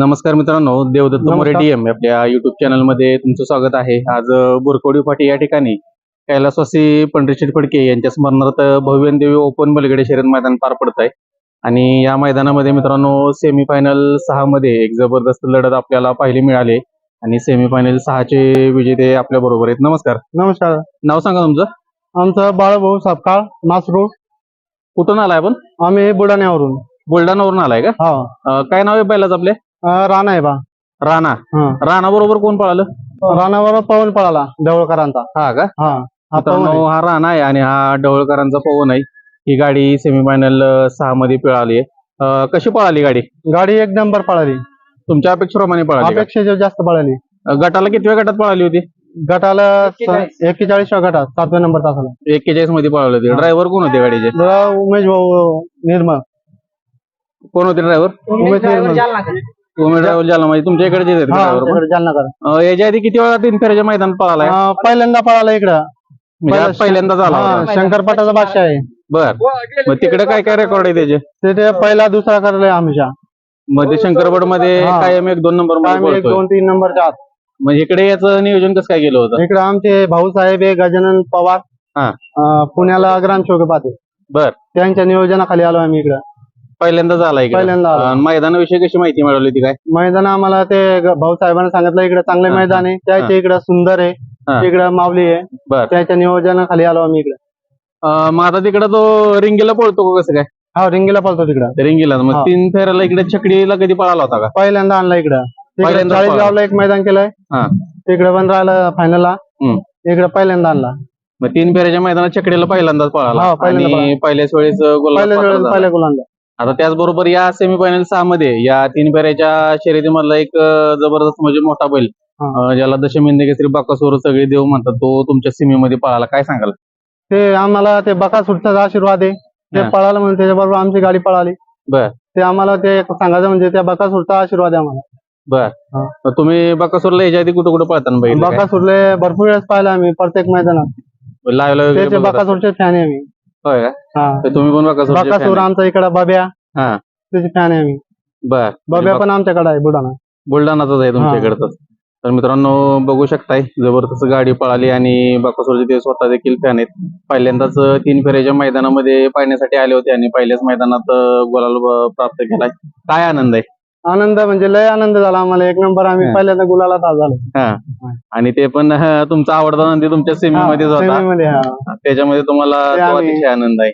नमस्कार मित्रांनो देवदत्त मोरे. डीएम आपल्या युट्यूब चॅनलमध्ये तुमचं स्वागत आहे. आज अ, बोरकवडी फाटी या ठिकाणी कैलासवासी पंढरीशेठ फडके यांच्या स्मरणार्थ भव्य आणि देवी ओपन बलगडे शर्यत मैदान पार पडत आहे आणि या मैदानामध्ये मित्रांनो सेमीफायनल सहा मध्ये एक जबरदस्त लढत आपल्याला पाहायला मिळाली. आणि सेमीफायनल सहाचे विजेते आपल्या बरोबर आहेत. नमस्कार. नमस्कार. नाव सांगा तुमचं? आमचं बाळभाऊ सापकाळ नासरू. कुठून आलाय आपण? आम्ही बुलढाण्यावरून. बुलढाणावरून आलाय का? हा. काय नाव आहे बैलाच आपले? राणा आहे बा. राणा? हा. राणा बरोबर कोण पळालं? राणावर पवन पळाला ढवळकरांचा. हा का? हा. हा पवन मित्रांनो. हा राणा आहे आणि हा ढवळकरांचा पवन आहे. ही गाडी सेमीफायनल सहा मध्ये पळाली आहे. अं, कशी पळाली गाडी? गाडी एक नंबर पळाली. तुमच्या अपेक्षेप्रमाणे पळाली का? अपेक्षेच्या जास्त पळाली. अं, गटाला कितव्या गटात पळाली होती? गटाला एक्केचाळीसव्या गटात सातव्या नंबर तासाला. एक्केचाळीसमध्ये पळाली होती. ड्रायव्हर कोण होते गाडीचे? उमेश भाऊ निर्मळ. कोण होते ड्रायव्हर? उमेश निर्मळ जालना म्हणजे तुमच्या इकडे हा याच्या आधी किती वेळा तीन फेऱ्याच्या मैदान पळालाय? अं, पहिल्यांदा पळाला इकडं. म्हणजे आज पहिल्यांदा झाला हा, होता. शंकरपाटाचा बादशाह आहे. बर. मग तिकडे काय काय रेकॉर्ड आहे त्याचे? ते ते पहिला दुसरा करलाय हमेशा मध्ये शंकरपडमध्ये हा. कायम एक दोन नंबर आम्ही एक. दोन तीन नंबरच्या आत. म्हणजे इकडे याचं नियोजन कसं काय केलं होतं? इकडे आमचे भाऊसाहेब आहे गजानन पवार. हा. अं, पुण्याला ग्राम पाहते. बर. त्यांच्या नियोजनाखाली आलो आम्ही इकडे. पहिल्यांदा झाला इकडे. पहिल्यांदा आलो. मैदानाविषयी कशी माहिती मिळवली होती काय? मैदान आम्हाला ते ग- भाऊसाहेबांनी सांगितलं इकडे चांगले हा, मैदान आहे. त्याच्या इकडे सुंदर हा. आहे इकडे माऊली आहे. बर. त्याच्या नियोजनाखाली आलो आम्ही इकडे. अं, मग आता तिकडे तो रिंगीला पळतो का कसं काय? हा रिंगीला पळतो तिकडे. रिंगीला. मग हा. तीन फेऱ्याला इकडे छकडीला कधी पळाला होता का? पहिल्यांदा आणला इकडे. पहिल्यांदा एक मैदान केलंय. हा. तिकडे पण राहिलं फायनलला हम्म. इकडे पहिल्यांदा आणला. मग तीन फेऱ्याच्या मैदानात छकडीला पहिल्यांदाच पळाला. हा, पहिल्यांदा आणि पहिल्याच वेळेस गोल पहिल्या वेळेस पहिल्या गुलांदा आता त्याचबरोबर या सेमीफायनल सहा मध्ये या तीन फेऱ्याच्या शर्यतीमधला एक जबरदस्त म्हणजे मोठा बैल ज्याला दशमिंदे केसरी बाकासोर सगळे देव म्हणतात तो तुमच्या सीमेमध्ये पळाला. काय सांगाल? ते आम्हाला ते बकासूरचा आशीर्वाद आहे. ते. पळालं म्हणून त्याच्याबरोबर आमची गाडी पळाली. बर. ते आम्हाला ते सांगायचं म्हणजे त्या बकासूरचा आशीर्वाद आहे आम्हाला. बर. तुम्ही बाकासोरला याच्या आधी कुठं कुठं पळताना? बकासूरले भरपूर वेळेस पाहिलं आम्ही प्रत्येक मैदानात. live ला वगैरे त्याचे बघत असता? बकासूरचे फॅन आहे आम्ही. होय का? हा. तर तुम्ही पण बकासूर आहे? आमचा इकडे बब्या. हा. त्याचे फॅन आहे आम्ही. बर. बब्या पण आमच्याकडे आहे बुलढाणा. बुलढाणाचाच आहे तुमच्या. इकडचं तर. मित्रांनो बघू शकताय जबरदस्त गाडी पळाली आणि बाकासोरचे ते स्वतः देखील फॅन आहेत. पहिल्यांदाच तीन फेऱ्याच्या मैदानामध्ये पाहण्यासाठी आले होते आणि पहिल्याच मैदानात अं, गुलाल प्राप्त केलाय. काय आनंद आहे? आनंद म्हणजे लय आनंद झाला आम्हाला. एक नंबर आम्ही हा. पहिल्यांदा गुलाला झालो हा. आणि ते पण तुमचा आवडता नंदी तुमच्या सेमीमध्येच हा, होता. सेमीमध्ये, हा. त्याच्यामध्ये तुम्हाला ते तो आम्ही- अतिशय आनंद आहे.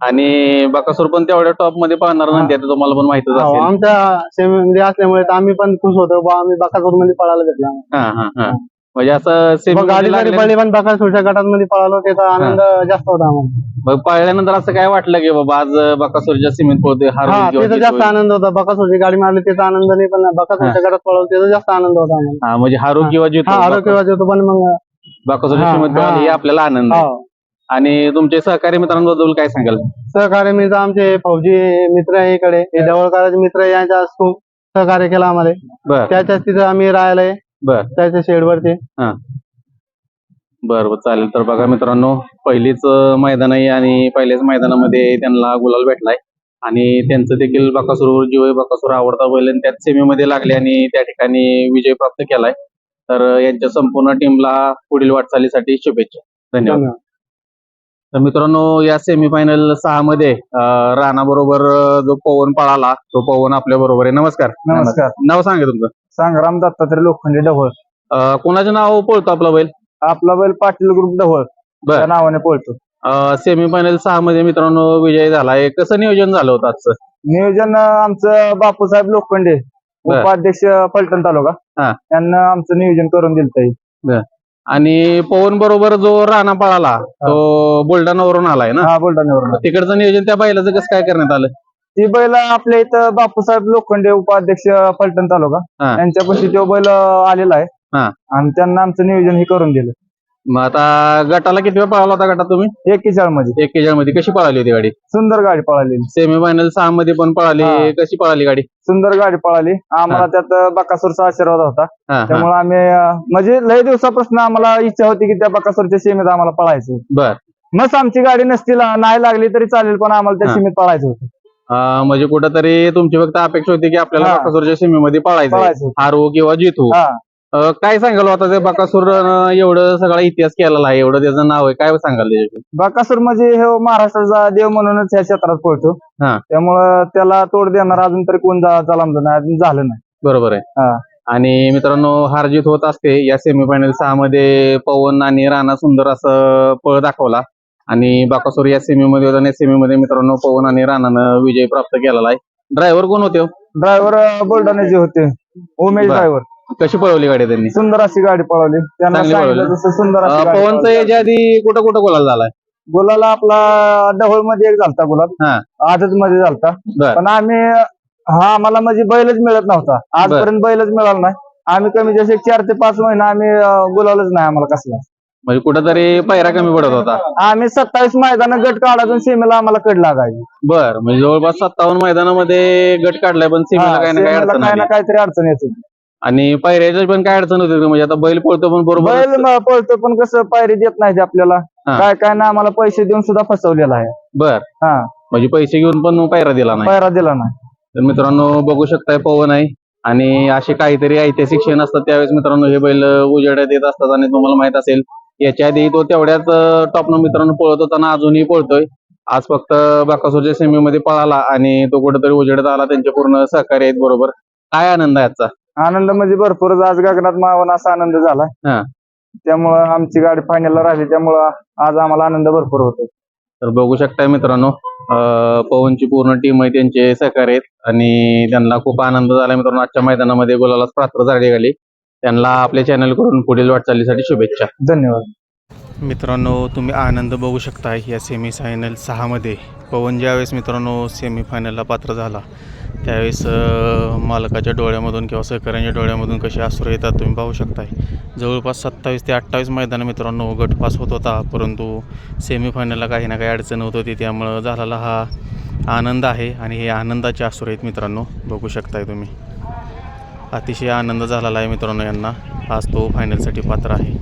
आणि बाकासूर पण तेवढ्या टॉपमध्ये पाहणार हा. नंदी आहे, ते तुम्हाला पण माहितच हो, असेल. आमच्या सेमीमध्ये असल्यामुळे तर आम्ही पण खुश होतो. बा आम्ही बकासूरमध्ये पळायला भेटला. हा हा. हा. म्हणजे असं सेमी मग गाडी जरी पळली पण बकासूरच्या गटामध्ये पळालो त्याचा आनंद जास्त होता आम्हाला. पाळल्यानंतर असं काय वाटलं की बाबा आज बाकासूरच्या सीमेत पोहतोय हार हा किंवा त्याचा जीत जास्त. आनंद होता. बकासूरची गाडी मारली त्याचा आनंद नाही पण बकासूरच्या गटात पळवलं त्याचा जास्त आनंद होता आम्हाला. हा म्हणजे हारू हा. किंवा जितो हा आरोग्य वाजवतो पण मग बाकासूरच्या हा, सीमेत हा. हे आपल्याला आनंद आहे. हो. आणि तुमचे सहकारी मित्रांबद्दल काय सांगाल? सहकार्य मित्र आमचे फौजी मित्र आहे इकडे. हे जवळकाराचे मित्र आहे, यांच्या खूप सहकार्य केलं आम्हाला. बर. त्याच्याच तिथं आम्ही राहिलोय. बर. त्याच्या शेडवरती बर बर चालेल. तर बघा मित्रांनो पहिलीच मैदान आहे आणि पहिल्याच मैदानामध्ये त्यांना गुलाल भेटलाय. आणि त्यांचं देखील बकासूर जीव बकासूर आवडता बैल आणि त्याच सेमीमध्ये लागले आणि त्या ठिकाणी विजय प्राप्त केलाय. तर यांच्या संपूर्ण टीमला पुढील वाटचालीसाठी शुभेच्छा. धन्यवाद. तर मित्रांनो या सेमीफायनल सहा मध्ये राणा बरोबर जो पवन पळाला तो पवन आपल्या बरोबर आहे. नमस्कार. नमस्कार. नाव सांगा तुमचं. संग्राम दत्तात्रय लोखंडे ढवळ. अं, कोणाचं नाव पळतो आपला बैल? आपला बैल पाटील ग्रुप ढवळ. बर. नावाने पळतो. सेमीफायनल सहा मध्ये मित्रांनो विजय झालाय कसं नियोजन झालं होतं आजचं? नियोजन अं, आमचं बापूसाहेब लोखंडे बर. उपाध्यक्ष फलटण तालुका. हा. यांना आमचं नियोजन करून दिलं आणि पवन बरोबर जो राणा पळाला तो बुलढाणावरून आलाय ना? हा बुलढाण्यावरून तिकडचं नियोजन त्या बैलाचं कसं काय करण्यात आलं? ती बैल आपल्या इथं बापूसाहेब लोखंडे उपाध्यक्ष फलटण तालुका. हा. यांच्यापाशी तो बैल आलेला आहे. हा. आणि त्यांना आमचं नियोजन हे करून दिलं. मग आता गटाला किती वेळ पळाला होता गटात तुम्ही? एकेचाळमध्ये एकेचाळमध्ये कशी पळाली होती गाडी? सुंदर गाडी पळाली. सेमीफायनल सहा मध्ये पण पळाली. कशी पळाली गाडी? सुंदर गाडी पळाली. आम्हाला त्यात बकासूरचा आशीर्वाद होता. हा, हा. त्यामुळे आम्ही अं, म्हणजे लय दिवसापासून आम्हाला इच्छा होती की त्या बकासूरच्या सीमेत आम्हाला पळायचं बर. मस्त आमची गाडी नसती ला- नाही लागली तरी चालेल पण आम्हाला त्या हा. सीमेत पळायचं होतं. अं, म्हणजे कुठंतरी तुमची फक्त अपेक्षा होती की आपल्याला हा. बकासूरच्या सीमेमध्ये पळायचं पळायचं. हारू किंवा जितू. हा. काय सांगाल आता ते बकासूर एवढं सगळा इतिहास केलेला आहे एवढं त्याचं नाव आहे काय सांगाल बकासूर म्हणजे हे महाराष्ट्राचा देव म्हणूनच ह्या क्षेत्रात पळतो हा. त्यामुळं त्याला तोड देणार अजून तरी कोण जा- नाही अजून झालं नाही बरोबर आहे हा. आणि मित्रांनो हार जीत होत असते या सेमीफायनल सहा मध्ये पवन आणि राणा सुंदर असं पळ दाखवला आणि बाकासूर या सेमीमध्ये होता आणि सेमीमध्ये मित्रांनो पवन आणि राणानं विजय प्राप्त केलेला आहे ड्रायव्हर कोण होते हो? ड्रायव्हर बुलढाणे जे होते उमेश बर. ड्रायव्हर कशी पळवली गाडी त्यांनी? सुंदर अशी गाडी पळवली. त्यांना चांगली सांगितलं पळवली. तसं सुंदर अशी अं, गाडी पवनचं पळवली. याच्या आधी कुठं कुठं गोलाल झालाय? गुलाला आपला डहोळमध्ये एक झालता गुलाब हा. आजच मध्ये झालता. बर. पण आम्ही हा आम्हाला म्हणजे बैलच मिळत नव्हता. आजपर्यंत बैलच मिळाला नाही. आम्ही कमी जसे चार ते पाच महिना आम्ही अं, गुलालच नाही आम्हाला कसला. म्हणजे कुठंतरी पायरा कमी पडत होता. आम्ही सत्तावीस मैदान गट काढायतून सीमेला आम्हाला कड लागायची. बर म्हणजे जवळपास सत्तावन्न मैदानामध्ये गट काढलाय पण सीमेला काही ना काही अडचण आली ना काहीतरी अडचण येत. होती. आणि पायऱ्याची पण काय अडचण होती का? म्हणजे आता बैल पळतो पण बरोबर बैल म- पळतो पण कसं पायरी देत नाही ते आपल्याला. हा. काय काय ना आम्हाला पैसे देऊन सुद्धा फसवलेला आहे. बर. हा. म्हणजे पैसे घेऊन पण पायरा दिला नाही. पायरा दिला नाही. तर मित्रांनो बघू शकताय पवन आहे. आणि असे काहीतरी ऐतिहासिक क्षण असतात त्यावेळेस मित्रांनो हे बैल उजेडात येत असतात आणि तुम्हाला माहीत असेल याच्या आधी तो तेवढ्याच टॉपनं मित्रांनो पळत होता आणि अजूनही पळतोय. आज फक्त बाकासूरच्या सेमीमध्ये पळाला आणि तो कुठेतरी उजेडात आला. त्यांचे पूर्ण सहकार्य आहेत बरोबर. काय आनंद आहे आजचा? आनंद म्हणजे भरपूर आज गगनात मावन असा आनंद झाला. हा. त्यामुळं आमची गाडी फायनलला राहिली त्यामुळं आज आम्हाला आनंद भरपूर होतो तर बघू शकताय मित्रांनो अं, पवनची पूर्ण टीम आहे त्यांचे सहकार्य आहेत आणि त्यांना खूप आनंद झाला मित्रांनो. आजच्या मैदानामध्ये गोलालाच पात्र झाली गेली. त्यांना आपल्या चॅनल करून पुढील वाटचालीसाठी शुभेच्छा. धन्यवाद. मित्रांनो तुम्ही आनंद बघू शकता या सेमीफायनल सहामध्ये. पवन ज्यावेळेस मित्रांनो सेमीफायनलला पात्र झाला त्यावेळेस मालकाच्या डोळ्यामधून किंवा सहकाऱ्यांच्या डोळ्यामधून कसे आसुर येतात तुम्ही पाहू शकताय. जवळपास सत्तावीस ते अठ्ठावीस मैदान मित्रांनो गटपास होत होता परंतु सेमीफायनलला काही ना काही अडचण होत होती त्यामुळं झालेला हा आनंद आहे आणि हे आनंदाचे आसुर आहेत मित्रांनो बघू शकताय तुम्ही. अतिशय आनंद झालेला आहे मित्रांनो यांना आज तो फायनलसाठी पात्र आहे.